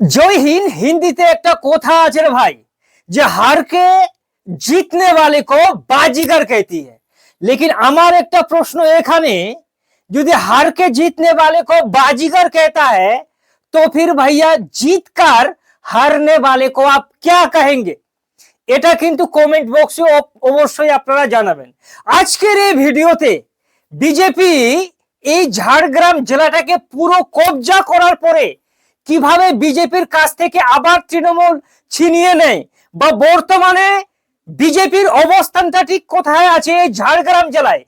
জয় হিন্দ হিন্দিতে একটা কথা আছে রে ভাই, যে হারকে জিতনে वाले को বাজিগার কেতি है लेकिन আমার একটা প্রশ্ন এখানে, যদি হারকে জিতনে वाले को বাজিগার कहता है तो फिर भैया जीतकर হারনে वाले को आप क्या कहेंगे এটা কিন্তু কমেন্ট বক্সে অবশ্যই আপনারা জানাবেন। আজকের এই ভিডিওতে বিজেপি এই ঝাড়গ্রাম জেলাটাকে পুরো কবজা করার পরে কীভাবে বিজেপির কাছ থেকে আবার তৃণমূল ছিনিয়ে নেয়? বা বর্তমানে বিজেপির অবস্থানটা ঠিক কোথায় আছে ঝাড়গ্রাম জেলায়?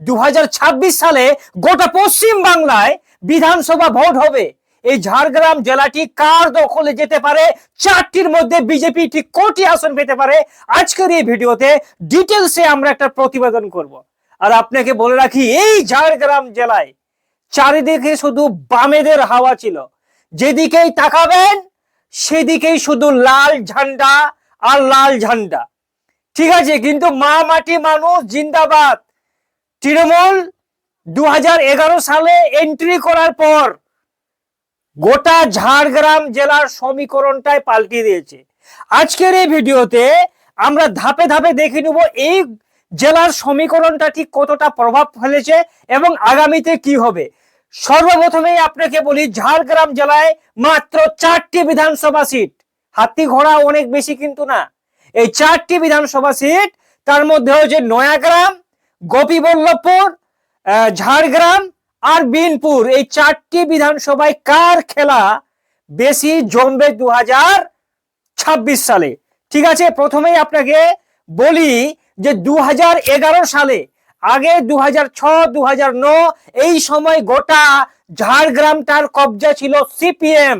দু হাজার ছাব্বিশ সালে গোটা পশ্চিম বাংলায় বিধানসভা ভোট হবে। এই ঝাড়গ্রাম জেলাটি কার দখলে যেতে পারে? চারটির মধ্যে বিজেপি ঠিক কোটি আসন পেতে পারে? আজকের এই ভিডিওতে ডিটেলসে আমরা একটা প্রতিবেদন করব। আর আপনাকে বলে রাখি, এই ঝাড়গ্রাম জেলায় চারিদিকে শুধু বামেদের হাওয়া ছিল। যেদিকেই তাকাবেন, সেদিকেই শুধু লাল ঝান্ডা আর লাল ঝান্ডা। ঠিক আছে, কিন্তু মা মাটি মানুষ জিন্দাবাদ। তৃণমূল দু হাজার এগারো সালে এন্ট্রি করার পর গোটা ঝাড়গ্রাম জেলার সমীকরণটাই পাল্টে দিয়েছে। আজকের এই ভিডিওতে আমরা ধাপে ধাপে দেখে নেব এই জেলার সমীকরণটা ঠিক কতটা প্রভাব ফেলেছে এবং আগামীতে কি হবে। সর্বপ্রথমেই আপনাকে বলি, ঝাড়গ্রাম জেলায় মাত্র চারটি বিধানসভা সিট। হাতি ঘোড়া অনেক বেশি কিন্তু না। এই চারটি বিধানসভা সিট, তার মধ্যে হচ্ছে নয়াগ্রাম, গোপীবল্লভপুর ঝাড়গ্রাম আর বিনপুর। এই চারটি বিধানসভায় কার খেলা বেশি জমবে দু সালে? ঠিক আছে, প্রথমেই আপনাকে বলি যে দু হাজার এগারো সালে আগে দু হাজার ছ দু এই সময় গোটা ঝাড়গ্রামটার কবজা ছিল সিপিএম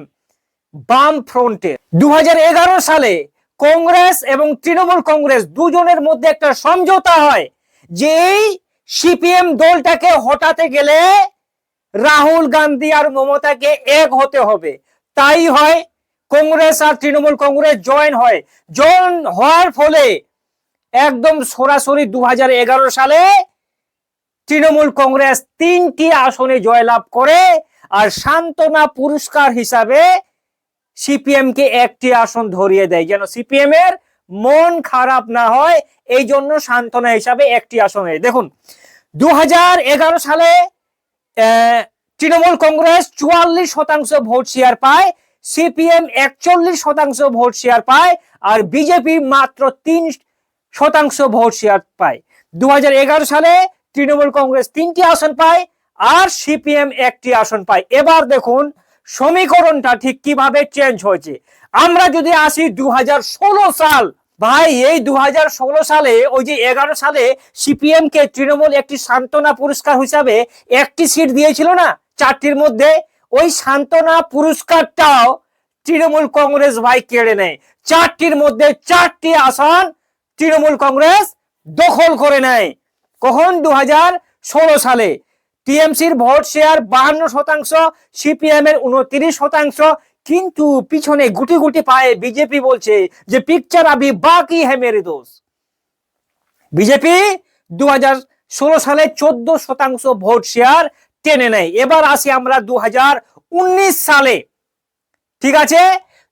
বাম ফ্রন্টে দু হাজার এগারো সালে কংগ্রেস এবং তৃণমূল কংগ্রেস দুজনের মধ্যে একটা সমঝোতা হয় যে এই সিপিএম দলটাকে হটাতে গেলে রাহুল গান্ধী আর মমতাকে এক হতে হবে। তাই হয় কংগ্রেস আর তৃণমূল কংগ্রেস জয়েন হয়। জয়েন হওয়ার ফলে একদম সরাসরি দু হাজার এগারো সালে তৃণমূল কংগ্রেস তিনটি আসনে জয়লাভ করে আর সান্ত্বনা পুরস্কার হিসাবে সিপিএম কে একটি আসন ধরিয়ে দেয়। যেন সিপিএম এর মন খারাপ না হয় এই জন্য সান্ত্বনা হিসাবে একটি আসনে দেখুন দু হাজার এগারো সালে তৃণমূল কংগ্রেস চুয়াল্লিশ শতাংশ ভোট শেয়ার পায়, সিপিএম একচল্লিশ শতাংশ ভোট শেয়ার পায়, আর বিজেপি মাত্র তিন শতাংশ ভোট শেয়ার পায়। দু হাজার এগারো সালে তৃণমূল কংগ্রেস তিনটি আসন পায় আর সিপিএম একটি আসন পায়। এবার দেখুন সমীকরণটা ঠিক কীভাবে চেঞ্জ হয়েছে। আমরা যদি আসি দু হাজার ষোলো সাল, ভাই, এই দু হাজার ষোলো সালে, ওই যে এগারো সালে সিপিএম কে তৃণমূল একটি সান্ত্বনা পুরস্কার হিসাবে একটি সিট দিয়েছিল না, চারটির মধ্যে, ওই সান্ত্বনা পুরস্কারটাও তৃণমূল কংগ্রেস ভাই কেড়ে নেয়। চারটির মধ্যে চারটি আসন তৃণমূল কংগ্রেস দখল করে নেয়। কখন? দু হাজার ষোল সালে। টিএমসির ভোট শেয়ার বাহান্ন শতাংশ সিপিএম এর উনত্রিশ শতাংশ। কিন্তু পিছনে গুটি গুটি পায়ে বিজেপি বলছে যে, পিকচার আবি বাকি হ্যাঁ মেরে দোষ। বিজেপি দু হাজার ষোলো সালে চোদ্দ শতাংশ ভোট শেয়ার টেনে নেয়। এবার আসি আমরা দু হাজার উনিশ সালে। ঠিক আছে?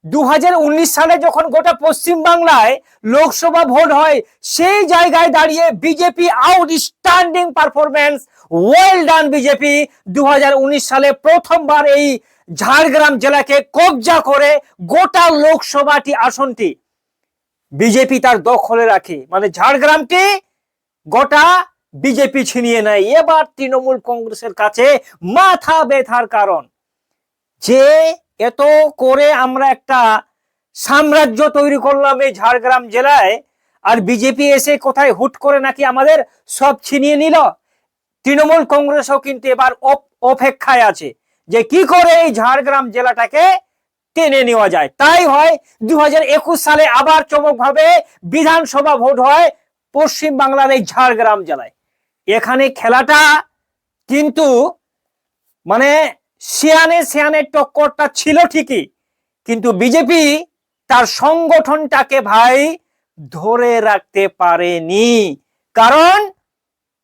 দু হাজার উনিশ সালে যখন গোটা পশ্চিম বাংলায় লোকসভা ভোট হয়, সেই জায়গায় দাঁড়িয়ে BJP outstanding performance well done BJP দু হাজার উনিশ সালে প্রথমবার এই ঝাড়গ্রাম জেলাকে কবজা করে গোটা লোকসভাটি আসনটি। বিজেপি তার দখলে রাখে। মানে ঝাড়গ্রামটি গোটা বিজেপি ছিনিয়ে নেয়। এবার তৃণমূল কংগ্রেসের কাছে মাথা ব্যথার কারণ। যে এত করে আমরা একটা সাম্রাজ্য তৈরি করলাম এই ঝাড়গ্রাম জেলায়, আর বিজেপি এসে কোথায় হুট করে নাকি আমাদের সব ছিনিয়ে নিল? তৃণমূল কংগ্রেসও কিন্তু এবার অপ- অপেক্ষায় আছে যে কি করে এই ঝাড়গ্রাম জেলাটাকে টেনে নেওয়া যায়। তাই হয় দু হাজার একুশ সালে আবার চমক ভাবে বিধানসভা ভোট হয় পশ্চিম বাংলার এই ঝাড়গ্রাম জেলায়। এখানে খেলাটা কিন্তু মানে সিয়ানে সিয়ানের টক্করটা ছিল ঠিকই, কিন্তু বিজেপি তার সংগঠনটাকে ভাই ধরে রাখতে পারেনি। কারণ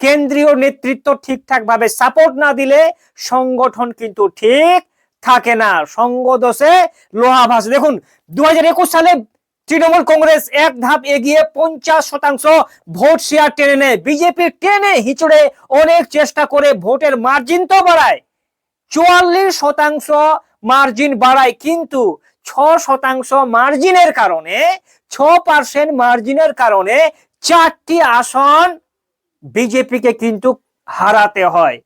কেন্দ্রীয় নেতৃত্ব ঠিকঠাক ভাবে সাপোর্ট না দিলে সংগঠন কিন্তু ঠিক থাকে না। সঙ্গ দোষে লোহা ভাসে। দেখুন দু হাজার একুশ সালে তৃণমূল কংগ্রেস এক ধাপ এগিয়ে পঞ্চাশ শতাংশ ভোট শেয়ার টেনে নেয়। বিজেপি টেনে হিচড়ে অনেক চেষ্টা করে ভোটের মার্জিন তো বাড়ায়। চুয়াল্লিশ শতাংশ মার্জিন বাড়ায়, কিন্তু ছ শতাংশ মার্জিনের কারণে, ছ পার্সেন্ট মার্জিনের কারণে চারটি আসন বিজেপিকে কিন্তু হারাতে হয়।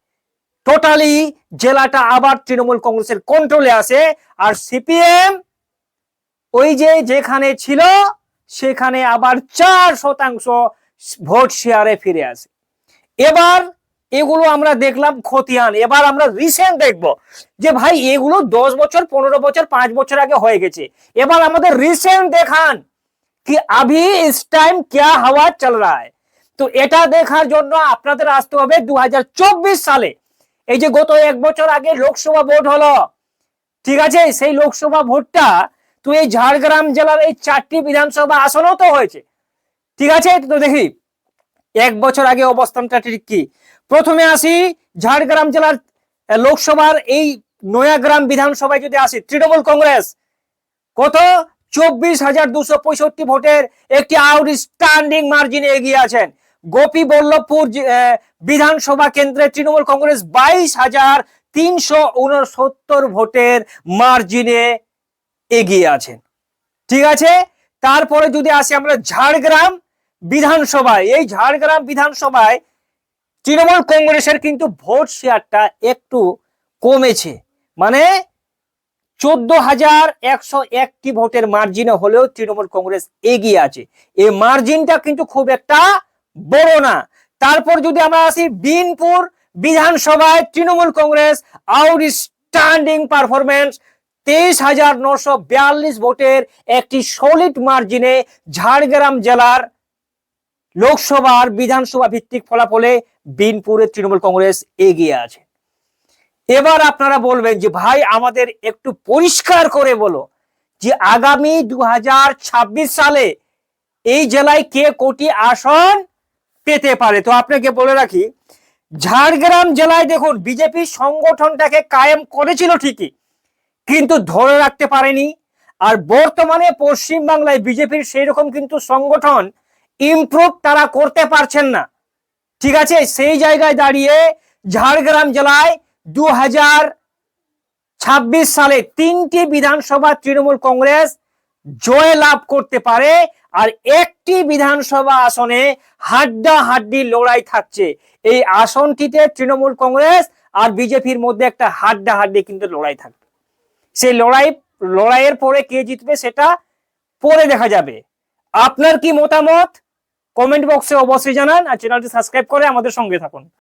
টোটালি জেলাটা আবার তৃণমূল কংগ্রেসের কন্ট্রোলে আসে আর সিপিএম ওই যে যেখানে ছিল, সেখানে আবার চার শতাংশ ভোট শেয়ারে ফিরে আসে। এবার এগুলো আমরা দেখলাম খতিয়ান। এবার আমরা রিসেন্ট দেখব যে ভাই এগুলো দশ বছর, পনেরো বছর, পাঁচ বছর আগে হয়ে গেছে। এবার আমাদের রিসেন্ট দেখান কি আভি ইস টাইম ক্যা হাওয়া চল রা তো এটা দেখার জন্য আপনাদের আসতে হবে দু হাজার চব্বিশ সালে। এই যে গত এক বছর আগে লোকসভা ভোট হলো। ঠিক আছে? সেই লোকসভা ভোটটা তো এই ঝাড়গ্রাম জেলার এই চারটি বিধানসভা আসনও তো হয়েছে। ঠিক আছে? তো দেখি। এক বছর আগে অবস্থানটা ঠিক কি? প্রথমে আসি ঝাড়গ্রাম জেলার লোকসভার এই নয়াগ্রাম বিধানসভায় যদি আসি, তৃণমূল কংগ্রেস, কত? চব্বিশ হাজার দুশো পঁয়ষট্টি ভোটের একটি আউটস্ট্যান্ডিং মার্জিনে এগিয়ে আছেন। গোপী বল্লভপুর বিধানসভা কেন্দ্রে তৃণমূল কংগ্রেস বাইশ হাজার তিনশো উনসত্তর ভোটের মার্জিনে এগিয়ে আছেন। ঠিক আছে? তারপরে যদি আসি আমরা ঝাড়গ্রাম বিধানসভায়, এই ঝাড়গ্রাম বিধানসভায় তৃণমূল কংগ্রেসের কিন্তু ভোট শেয়ারটা একটু কমেছে। মানে চোদ্দ হাজার একশো একটি ভোটের মার্জিনে হলেও তৃণমূল কংগ্রেস এগিয়ে আছে। এই মার্জিনটা কিন্তু খুব একটা বড় না। তারপর যদি আমরা আসি, বিনপুর বিধানসভায় তৃণমূল কংগ্রেস আউটস্ট্যান্ডিং পারফরমেন্স তেইশ হাজার নশো বিয়াল্লিশ ভোটের একটি সলিড মার্জিনে ঝাড়গ্রাম জেলার লোকসভার বিধানসভা ভিত্তিক ফলাফলে বিনপুরে তৃণমূল কংগ্রেস এগিয়ে আছে। এবার আপনারা বলবেন যে, ভাই, আমাদের একটু পরিষ্কার করে বলো যে, আগামী দু হাজার ছাব্বিশ সালে এই জেলায় কে কোটি আসন পেতে পারে? তো আপনাকে বলে রাখি, ঝাড়গ্রাম জেলায় দেখুন, বিজেপি সংগঠনটাকে কায়েম করেছিল ঠিকই, কিন্তু ধরে রাখতে পারেনি। আর বর্তমানে পশ্চিম বাংলায় বিজেপির সেই রকম কিন্তু সংগঠন ইমপ্রুভ তারা করতে পারছেন না। ঠিক আছে? সেই জায়গায় দাঁড়িয়ে ঝাড়গ্রাম জেলায় দু ছাব্বিশ সালে তিনটি বিধানসভা তৃণমূল কংগ্রেস জয় লাভ করতে পারে আর একটি বিধানসভা আসনে হাড্ডা হাড্ডি লড়াই থাকছে। এই আসনটিতে তৃণমূল কংগ্রেস আর বিজেপির মধ্যে একটা হাড্ডা হাড্ডি কিন্তু লড়াই থাকবে। সেই লড়াই, লড়াইয়ের পরে কে জিতবে সেটা পরে দেখা যাবে। আপনার কি মতামত? কমেন্ট বক্সে অবশ্যই জানান আর চ্যানেলটি সাবস্ক্রাইব করে আমাদের সঙ্গে থাকুন।